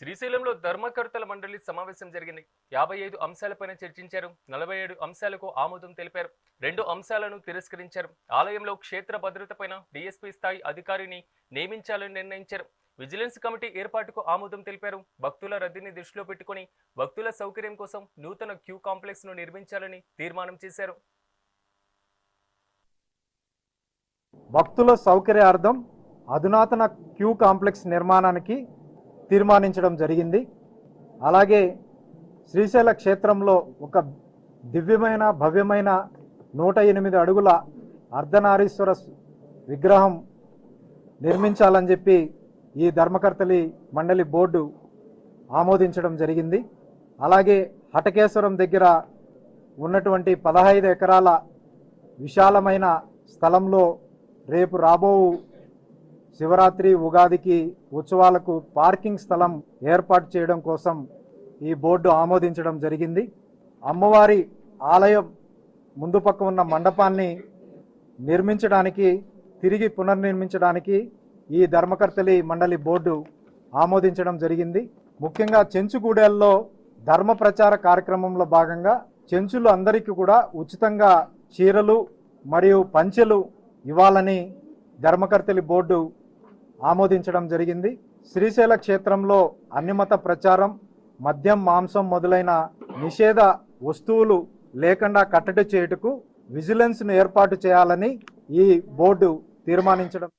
శ్రీశైలంలో ధర్మకర్తల మండలి సమావేశం జరిగింది. యాభై ఐదు అంశాలపైన చర్చించారు. నలభై ఏడు అంశాలకు ఆమోదం తెలిపారు. రెండు అంశాలను తిరస్కరించారు. ఆలయంలో క్షేత్ర భద్రతపైన డిఎస్పీ స్థాయి అధికారిని నియమించాలని నిర్ణయించారు. విజిలెన్స్ కమిటీ ఏర్పాటుకు ఆమోదం తెలిపారు. భక్తుల రద్దీని దృష్టిలో పెట్టుకుని భక్తుల సౌకర్యం కోసం నూతన క్యూ కాంప్లెక్స్ను నిర్మించాలని తీర్మానం చేశారు. భక్తుల సౌకర్యార్థం అధునాతన క్యూ కాంప్లెక్స్ నిర్మాణానికి తీర్మానించడం జరిగింది. అలాగే శ్రీశైల క్షేత్రంలో ఒక దివ్యమైన భవ్యమైన నూట ఎనిమిది అడుగుల అర్ధనారీశ్వర విగ్రహం నిర్మించాలని చెప్పి ఈ ధర్మకర్తలి మండలి బోర్డు ఆమోదించడం జరిగింది. అలాగే హటకేశ్వరం దగ్గర ఉన్నటువంటి పదహైదు ఎకరాల విశాలమైన స్థలంలో రేపు రాబో శివరాత్రి ఉగాదికి ఉత్సవాలకు పార్కింగ్ స్థలం ఏర్పాటు చేయడం కోసం ఈ బోర్డు ఆమోదించడం జరిగింది. అమ్మవారి ఆలయం ముందు పక్క ఉన్న మండపాన్ని నిర్మించడానికి తిరిగి పునర్నిర్మించడానికి ఈ ధర్మకర్తలి మండలి బోర్డు ఆమోదించడం జరిగింది. ముఖ్యంగా చెంచుగూడెల్లో ధర్మ ప్రచార కార్యక్రమంలో భాగంగా చెంచులు అందరికీ కూడా ఉచితంగా చీరలు మరియు పంచెలు ఇవ్వాలని ధర్మకర్తలి బోర్డు ఆమోదించడం జరిగింది. శ్రీశైల క్షేత్రంలో అన్యమత ప్రచారం మద్యం మాంసం మొదలైన నిషేధ వస్తువులు లేకుండా కట్టడి చేయుటకు విజిలెన్స్ను ఏర్పాటు చేయాలని ఈ బోర్డు తీర్మానించడం